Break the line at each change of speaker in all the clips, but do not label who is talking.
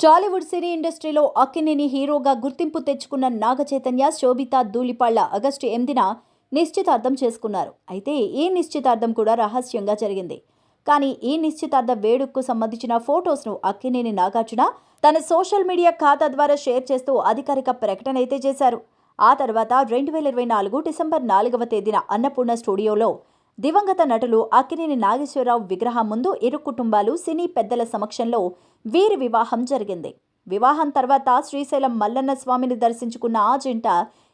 టాలీవుడ్ సినీ ఇండస్ట్రీలో అక్కినేని హీరోగా గుర్తింపు తెచ్చుకున్న నాగ చైతన్య శోభిత ధూళిపాళ్ళ ఆగస్టు ఎనిమిదిన నిశ్చితార్థం చేసుకున్నారు. అయితే ఈ నిశ్చితార్థం కూడా రహస్యంగా జరిగింది. కానీ ఈ నిశ్చితార్థ వేడుకకు సంబంధించిన ఫొటోస్ను అక్కినేని నాగార్జున తన సోషల్ మీడియా ఖాతా ద్వారా షేర్ చేస్తూ అధికారిక ప్రకటన అయితే చేశారు. ఆ తర్వాత రెండు వేల ఇరవై నాలుగు డిసెంబర్ నాలుగవ తేదీన అన్నపూర్ణ స్టూడియోలో దివంగత నటులు అక్కినేని నాగేశ్వరరావు విగ్రహం ముందు ఇరు కుటుంబాలు సినీ పెద్దల సమక్షంలో వీరి వివాహం జరిగింది. వివాహం తర్వాత శ్రీశైలం మల్లన్న స్వామిని దర్శించుకున్న ఆ జంట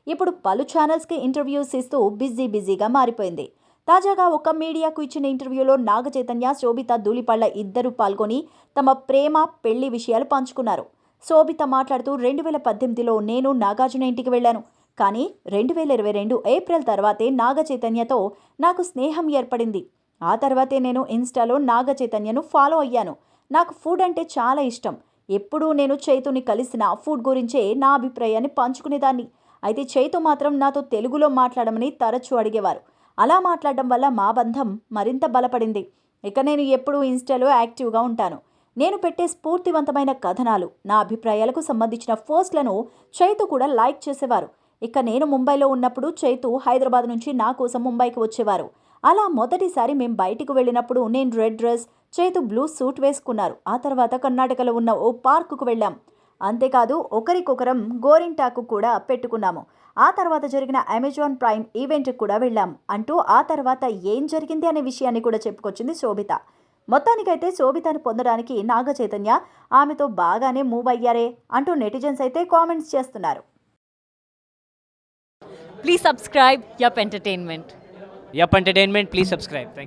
ఇప్పుడు పలు ఛానల్స్కి ఇంటర్వ్యూస్ ఇస్తూ బిజీ బిజీగా మారిపోయింది. తాజాగా ఒక మీడియాకు ఇచ్చిన ఇంటర్వ్యూలో నాగచైతన్య శోభిత ధూళిపళ్ళ ఇద్దరు పాల్గొని తమ ప్రేమ పెళ్ళి విషయాలు పంచుకున్నారు. శోభిత మాట్లాడుతూ రెండు వేల పద్దెనిమిదిలో నేను నాగార్జున ఇంటికి వెళ్ళాను. కానీ రెండు వేల ఇరవై రెండు ఏప్రిల్ తర్వాతే నాగ చైతన్యతో నాకు స్నేహం ఏర్పడింది. ఆ తర్వాతే నేను ఇన్స్టాలో నాగ చైతన్యను ఫాలో అయ్యాను. నాకు ఫుడ్ అంటే చాలా ఇష్టం. ఎప్పుడూ నేను చైతుని కలిసిన ఫుడ్ గురించే నా అభిప్రాయాన్ని పంచుకునేదాన్ని. అయితే చైతు మాత్రం నాతో తెలుగులో మాట్లాడమని తరచూ అడిగేవారు. అలా మాట్లాడడం వల్ల మా బంధం మరింత బలపడింది. ఇక నేను ఎప్పుడూ ఇన్స్టాలో యాక్టివ్గా ఉంటాను. నేను పెట్టే స్ఫూర్తివంతమైన కథనాలు నా అభిప్రాయాలకు సంబంధించిన పోస్ట్లను చైతు కూడా లైక్ చేసేవారు. ఇక నేను ముంబైలో ఉన్నప్పుడు చైతు హైదరాబాద్ నుంచి నా కోసం ముంబైకి వచ్చేవారు. అలా మొదటిసారి మేము బయటికి వెళ్ళినప్పుడు నేను రెడ్ డ్రెస్ చేతు బ్లూ సూట్ వేసుకున్నారు. ఆ తర్వాత కర్ణాటకలో ఉన్న ఓ పార్కుకు వెళ్ళాం. అంతేకాదు ఒకరికొకరం గోరింటాకు కూడా పెట్టుకున్నాము. ఆ తర్వాత జరిగిన అమెజాన్ ప్రైమ్ ఈవెంట్కి కూడా వెళ్ళాం అంటూ ఆ తర్వాత ఏం జరిగింది అనే విషయాన్ని కూడా చెప్పుకొచ్చింది శోభిత. మొత్తానికైతే శోభితను పొందడానికి నాగ చైతన్య ఆమెతో బాగానే మూవ్ అయ్యారే అంటూ నెటిజన్స్ అయితే కామెంట్స్ చేస్తున్నారు.
Please subscribe Yup Entertainment.
Yup Entertainment, please subscribe. Thank you.